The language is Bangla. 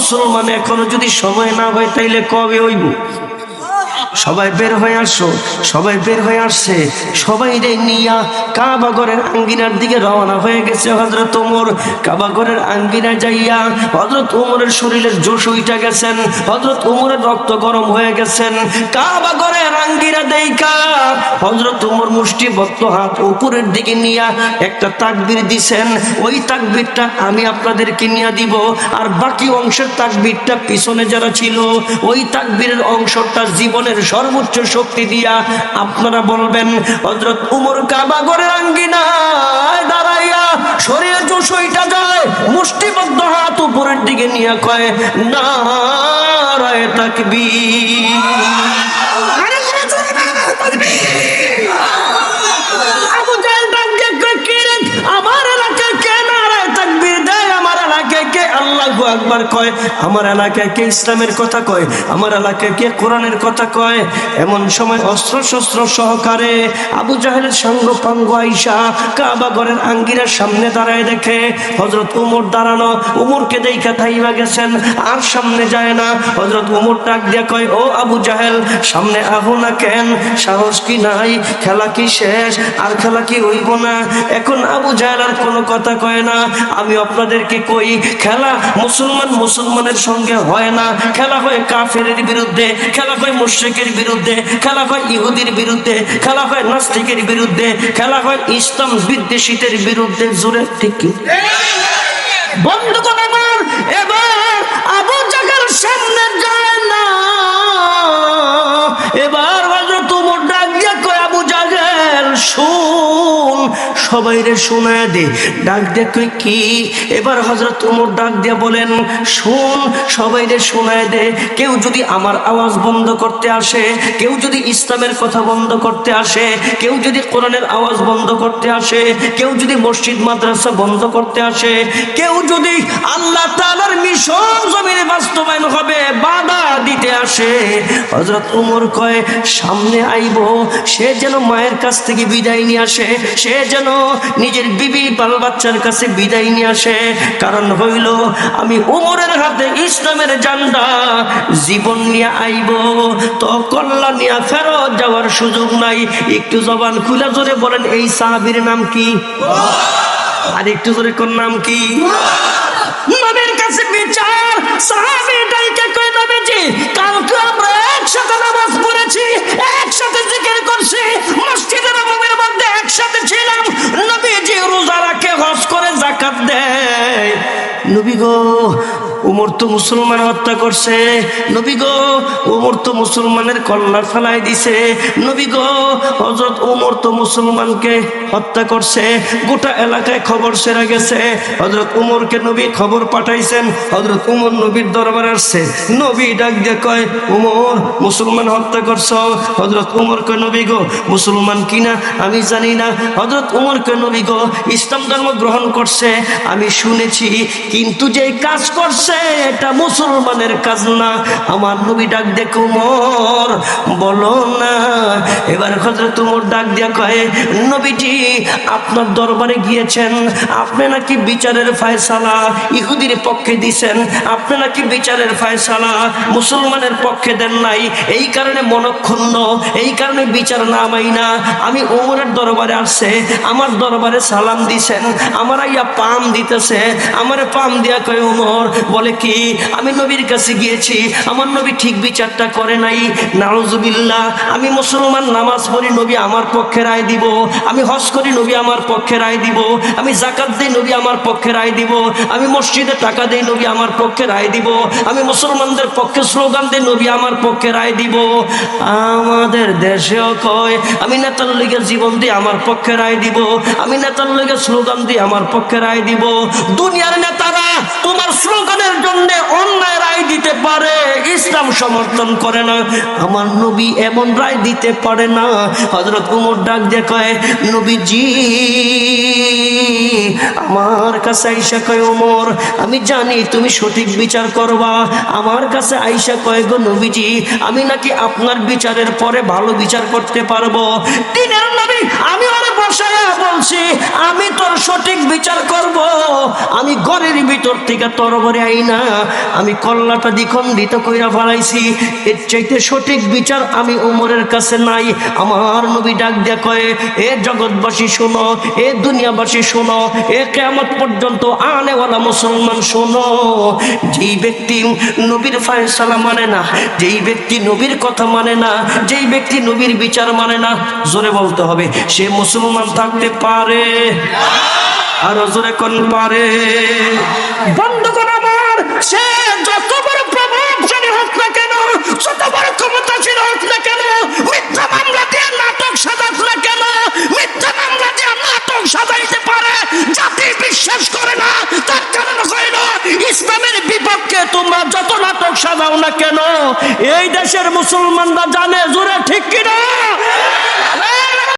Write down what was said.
মুসলমান, এখনও যদি সময় না হয় তাইলে কবে হইব? সবাই বের হয়ে আসো, সবাই বের হয়ে আসছে। সবাই রে নিয়া কাবাগরের আঙ্গিনার দিকে রওনা হয়ে গেছে হজরত ওমর। কাবাগরের আঙ্গিনা যাইয়া হজরত ওমরের শরীরের জোশ উইটা গেছেন হজরত ওমরের রক্ত গরম হয়ে গেছেন। কাবাগরের আঙ্গিনা দেইকা হজরত ওমর মুষ্টিবদ্ধ হাত উপরের দিকে নিয়া একটা তাকবির দিছেন। ওই তাকবিরটা আমি আপনাদেরকে নিয়ে দিব। আর বাকি অংশের তাকবিরটা পিছনে যারা ছিল, ওই তাকবীরের অংশটা জীবনের সর্বোচ্চ শক্তি দিয়া আপনারা বলবেন হজরত উমর কাবাগরের আঙ্গিনায় দাঁড়াইয়া শরীরে চষইটা যায় মুষ্টিবদ্ধ হাত উপরের দিকে নিয়ে কয় না রায় তাকবীর আবু আকবার কয়, আমার এলাকায় কে ইসলামের কথা কয়? আমার এলাকায় কে কোরআনের কথা কয়? এমন সময় অস্ত্র শস্ত্র সহকারে আবু জাহেলের সঙ্গ পাঙ্গ আইসা কাবা ঘরের আঙ্গিনার সামনে দাঁড়ায় দেখে হজরত উমর দাঁড়ানো, উমরকে দেখা থাইবা গেছেন, আর সামনে যায় না। হজরত উমর ডাক দিয়া কয়, ও আবু জাহেল, সামনে আহো না কেন? সাহস কি নাই? খেলা কি শেষ? আর খেলা কি হইব না? এখন আবু জাহেল আর কোনো কথা কয় না। আমি আপনাদেরকে কই, খেলা মুসলমান মুসলমানের সঙ্গে হয় না। খেলা হয় কাফের বিরুদ্ধে, খেলা হয় মুশ্রিকের বিরুদ্ধে, খেলা হয় ইহুদির বিরুদ্ধে, খেলা হয় নাস্তিকের বিরুদ্ধে, খেলা হয় ইসলাম বিদ্বেষীদের বিরুদ্ধে। জোরে ঠিক কি? সবাই রে শোনায় দে। ডাক কই কি? এবার হযরত ওমর ডাক দিয়া বলেন, শুন সবাই রে শোনায় দে। কেউ যদি আমার আওয়াজ বন্ধ করতে আসে, কেউ যদি ইসলামের কথা বন্ধ করতে আসে, কেউ যদি কোরআনের আওয়াজ বন্ধ করতে আসে, কেউ যদি মসজিদ, মাদ্রাসা বন্ধ করতে আসে, কেউ যদি আল্লাহ তাআলার মিশন জমিনে দিতে আসে। হযরত উমর কয়, সামনে আইব। সে যেন মায়ের কাছ থেকে বিদায় নিয়ে আসে। সে যেন নিজের বিবি বাল বাচ্চার কাছে বিদায় নিয়ে আসে। কারণ হইল, আমি উমরের হাতে ইসলামের জান্ডা জীবন নিয়ে আইব। তো কল্যাণ নিয়ে ফেরত যাওয়ার সুযোগ নাই। একটু জবান খুলে জোরে বলেন, এই সাহাবীর নাম কি? আর একটু জোরে কোন, নাম কি? নবীর কাছে বিচার, সাহাবী ডাইকে কালকে আমরা একসাথে নামাজ পড়েছি, একসাথে জিকির করছি মসজিদের অভাবের মধ্যে একসাথে ছিলাম। নবীজি রোজা রাখে করে জাকাত দেয়। নবী গো উমর তো মুসলমান হত্যা করছে। নবী গো, উমর তো মুসলমানের কল্লা ফেলাই দিছে। নবী গো হজরত উমর তো মুসলমানকে হত্যা করছে। গোটা এলাকায় খবর সেরা গেছে। হজরত উমরকে নবী খবর পাঠাইছেন। হজরত উমর নবীর দরবার আসছে। নবী ডাক দিয়ে কয়, উমর, মুসলমান হত্যা করছ? হজরত উমরকে নবী গো, মুসলমান কিনা আমি জানি না। হজরত উমরকে নবী গো, ইসলাম ধর্ম গ্রহণ করছে। আমি শুনেছি, কিন্তু যে কাজ করছে এটা মুসলমানের কাজ না। আমার নবী ডাক দেখে উমর, বলো না। এবার হজরত উমর ডাক দিয়া কয়, নবীজি, আপনার দরবারে গিয়েছেন, আপনি নাকি বিচারের ফায়সালা ইহুদির পক্ষে দিছেন, আপনি নাকি বিচারের ফায়সালা মুসলমানের পক্ষে দেন নাই, এই কারণে মনক্ষুণ্ণ, এই কারণে বিচার নামাই না। আমি উমরের দরবারে আসছে, আমার দরবারে সালাম দিছেন, আমার আইয়া পাম দিতেছে। আমার পাম দিয়া কয় উমর বলে কি? আমি নবীর কাছে গিয়েছি, আমার নবী ঠিক বিচারটা করে নাই। নাউজুবিল্লাহ, আমি মুসলমান, নামাজ পড়ি নবী আমার পক্ষে রায় দিব। আমি হজ করি নবী আমার পক্ষে রায় দিব। আমি জাকাত দিই নবী আমার পক্ষে রায় দিব। আমি মসজিদে টাকা দেই নবী আমার পক্ষে রায় দিব। আমি মুসলমানদের পক্ষে স্লোগান দিই নবী আমার পক্ষে রায় দিব। আমাদের দেশেও কয়, আমি নেতার লেগে জীবন দিই আমার পক্ষে রায় দিব। আমি নেতার লেগে স্লোগান দিই আমার পক্ষে রায় দিব। দুনিয়ার নেতারা তোমার স্লোগানের জন্য অন্যায় রায় দিতে পারে, ইসলাম সমর্থন করে না। আমার নবী এমন রায় দিতে পারে না। হজরত উমর ডাক দিয়ে কয়, নবীজি, আমার কাছে আইসা কয় ওমর আমি জানি তুমি সঠিক বিচার করবা। আমার কাছে আইসা কয় গো নবীজি, আমি নাকি আপনার বিচারের পরে ভালো বিচার করতে পারব। দিনের নবী, আমি অনেক বসায়া বলছি, আমি তোর সঠিক বিচার করব। আমি ঘরের ভিতর থেকে থেকে তরবরে আইনা আমি কল্লাটা দ্বিখণ্ডিত কইরা ফালাইছি। এর চাইতে সঠিক বিচার আমি উমরের কাছে নাই। আমার নবী ডাক দিয়া কয়ে, এ জগৎবাসী শোনো, এ দুনিয়াবাসী শোনো, এ কেমত পর্যন্ত আনেওয়ালা মুসলমান শোনো। যেই ব্যক্তি নবীর ফায়সালা মানে না, যেই ব্যক্তি নবীর কথা মানে না, যেই ব্যক্তি নবীর বিচার মানে না, জোরে বলতে হবে, সে মুসলমান থাকতে পারে। আরও জোরে কোন পারে? বন্ধুগণ আমার, সে যত বড় প্রভাবশালী হোক না কেন যত বড় ক্ষমতাশীল হোক না কেন, মিথ্যা মামলা দিয়ে নাটক সাজাক না কেন, মিথ্যা মামলা দিয়ে নাটক সাজাইতে পারে, জাতি বিশ্বাস করে না, তার কারণ হইল ইসলামের বিপক্ষে তোমরা যত নাটক সাজাও না কেন, এই দেশের মুসলমানরা জানে জোরে ঠিক কিনা?